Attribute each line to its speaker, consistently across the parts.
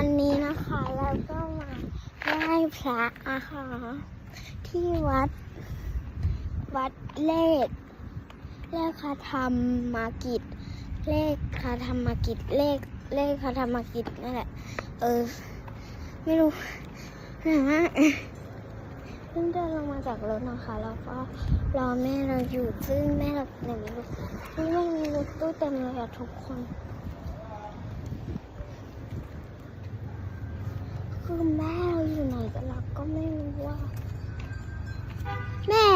Speaker 1: วันนี้นะคะเราก็มาไหว้พระอะค่ะที่วัด วัดเลข เลขคาธรรมากิจ เลขคาธรรมากิจ เลขเลขคาธรรมากิจนั่นแหละ เออ ไม่รู้นะฮะเพิ่งเดินลงมาจากรถนะคะ แล้วก็รอแม่เราอยู่ซึ่งแม่เราหนไม่รู้นี่ไม่มีรถตู้เต็มเลยอะทุกคน คือแม่เราอยู่ไหนกันเราก็ไม่รู้ว่า แม่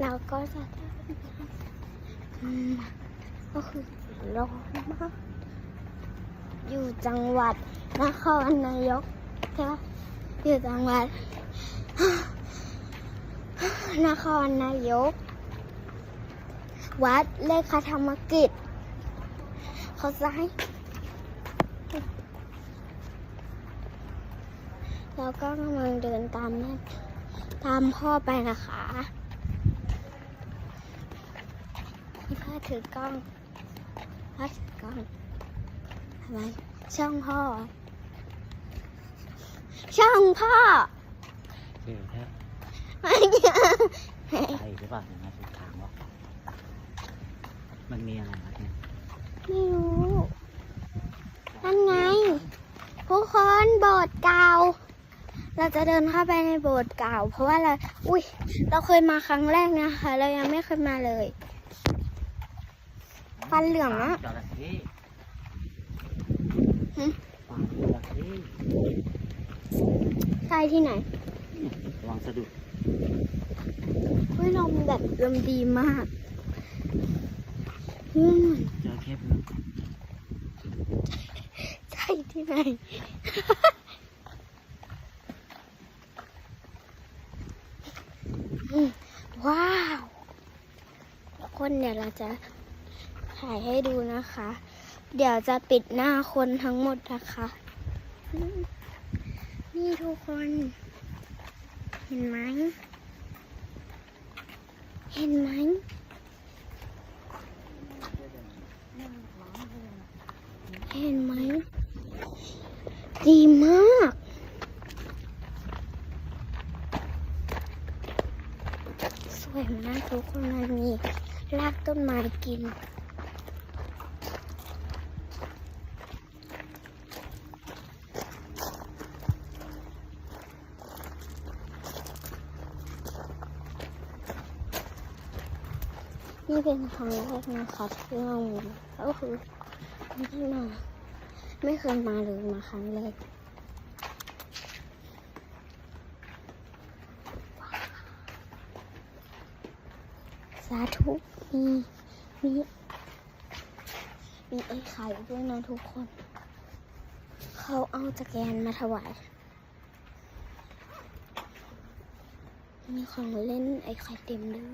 Speaker 1: เราก็จะก็คือร้อนมากอยู่จังหวัดนครนายกใช่ปะอยู่จังหวัดนครนายก วัดเลขาธรรมกิจเขาจะให้ แล้วก็กำลังเดินตามแม่ตามพ่อไปนะคะพี่พ่อถือกล้องพ่อถือกล้องทำไมช่องพ่อ ช่องพ่อ
Speaker 2: คือแค่
Speaker 1: ไม่ใช่
Speaker 2: ใช่หรือเปล่าถึงมาถูกทางวะมันมีอะไรวะเนี่ย
Speaker 1: ไม่รู้ นั่นไง ทุกคนโบสถ์เก่า เราจะเดินเข้าไปในโบสถ์เก่า เพราะว่าเรา อุ้ย เราเคยมาครั้งแรกนะคะ เรายังไม่เคยมาเลย ฟันเหลืองอะ
Speaker 2: จระเข้
Speaker 1: หึ
Speaker 2: ปางจระเข้
Speaker 1: ใช่ที่ไหน
Speaker 2: ระวังสะดุด
Speaker 1: เฮ้ยลมแบบลมดีมากอืม
Speaker 2: จระเข้เผือก
Speaker 1: ใช่ ที่ไหนว้าวคนเดี๋ยวเราจะถ่ายให้ดูนะคะ เดี๋ยวจะปิดหน้าคนทั้งหมดนะคะ นี่ทุกคน เห็นไหม เห็นไหมเห็นไหม ดีมาก สวยมากทุกคนมันมีรากต้นไม้กิน นี่เป็นครั้งแรกนะคะที่เราก็คือไม่ได้มา ไม่เคยมาเลยมาครั้งแรกสาธุมีมีมีไอ้ไข่ด้วยนะทุกคน เขาเอาตะแกรงมาถวาย มีของเล่นไอ้ไข่เต็มเลย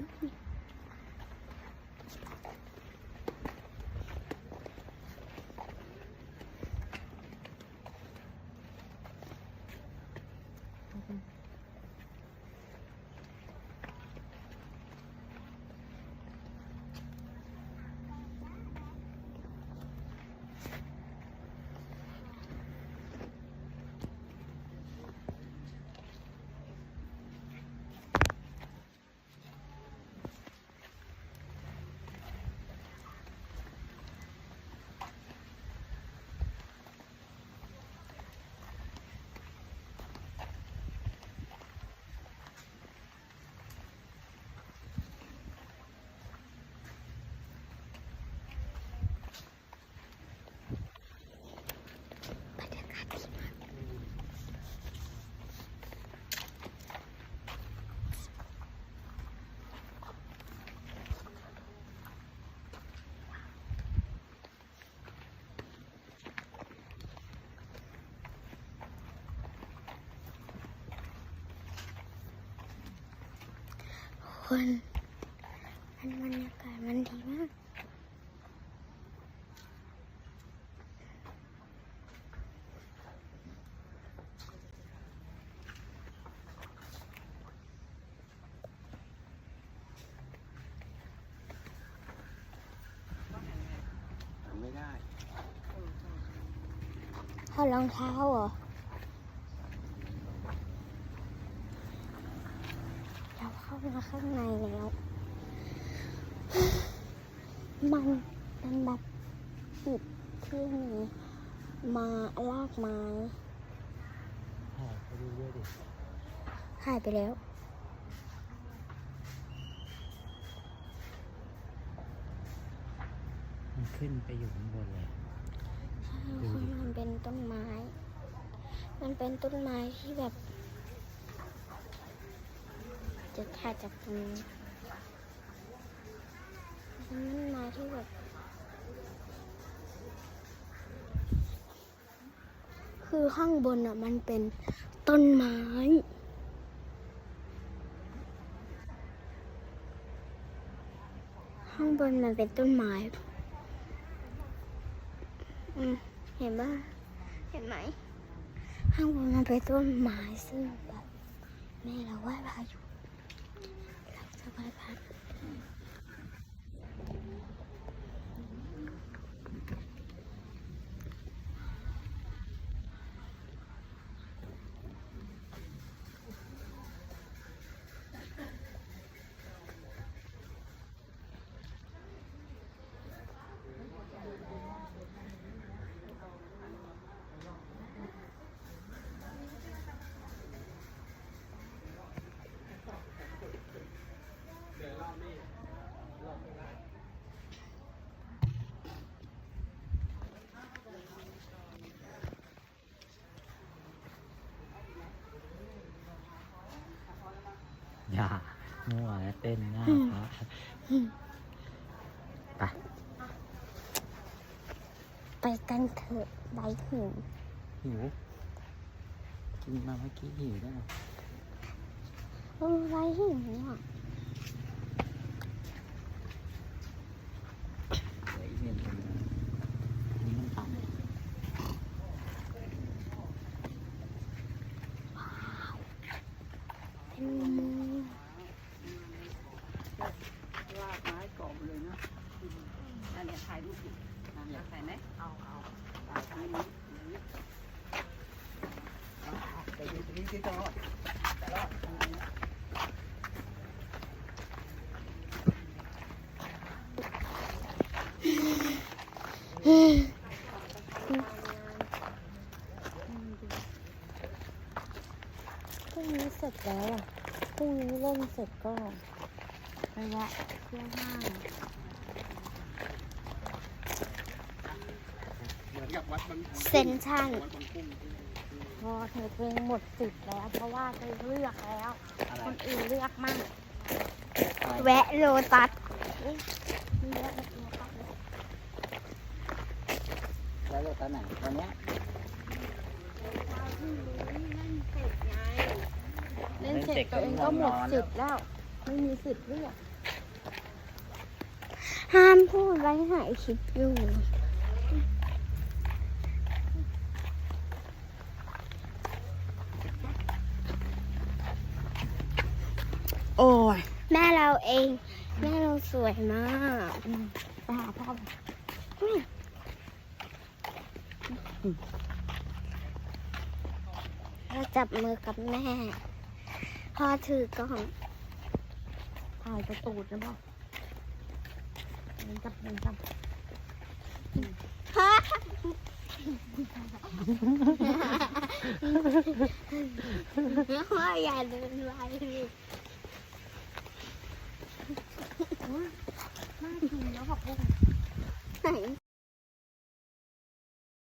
Speaker 1: คนมันบรรยากาศมันดีมาก
Speaker 2: ทำไม่ได้
Speaker 1: อดรองเท้าเหรอเราเข้า มาข้างในแล้ว มันเป็นแบบปิดที่มีมาลากไม้
Speaker 2: ใช่ไปดูด้วยดิ
Speaker 1: หายไปแล้ว
Speaker 2: มันขึ้นไปอยู่ข้างบนเลย
Speaker 1: ใช่เพราะมันเป็นต้นไม้ มันเป็นต้นไม้ที่แบบ จะถ่ายจากตรงนี้เป็นม้ที่แบบคือข้างบนอะมันเป็นต้นไม้ ข้างบนมันเป็นต้นไม้ อืมเห็นป่ะเห็นไหม ข้างบนมันเป็นต้นไม้ซึ่งแบบแม่เราไหว้พระอยู่ เร
Speaker 2: อย่ามั่วแล้วเต้นหน้าพระไป
Speaker 1: ไปกันเถอะใบหิน
Speaker 2: หิว กินมาเมื่อกี้หิวด้วย
Speaker 1: เออใบหินเนี่ย
Speaker 2: เดี๋ยวอีกเมนหนึ่งอันนี้มันต่ำ
Speaker 1: เป็นมือ
Speaker 3: ลากไม้กรอบเลยนะอันเนี้ยถ่ายรูปดิอยากถ่ายไหมเอาเอาถ่ายนี้ไปดูตรงนี้ที่ตลอดตลอด
Speaker 1: พรุ่งนี้เสร็จแล้วอะ พรุ่งนี้เล่นเสร็จก็ไปแวะเที่ยวห้าง
Speaker 4: เหมือนกับวัดบาง
Speaker 1: เซนทรัน
Speaker 4: วัดบางกุ้ง
Speaker 1: พอเธอตัวเองหมดสิทธิ์แล้ว เพราะว่าเธอเลือกแล้ว
Speaker 2: อะไร
Speaker 1: คนอื่นเลือกมั่ง
Speaker 2: อะไร
Speaker 1: แวะโลตัสเอ๊ะมีแวะโลตัสไหม
Speaker 2: แล้วเราตอนไหนวันเนี้ย
Speaker 1: เล่นเสร็จตัวเองก็หมดสิทธิ์แล้ว ไม่มีสิทธิ์เลือกห้ามพูดไว้หายคลิปอยู่
Speaker 3: โอ้ย
Speaker 1: แม่เราเอง แม่เราสวยมากอืมไปหาพ่อไปอุ๊ยเราจับมือกับแม่ พ่อถือกล้อง
Speaker 3: ถ่ายกระตูดนะบอกมันจับมันจับ
Speaker 1: พ่ออย่าเดินไป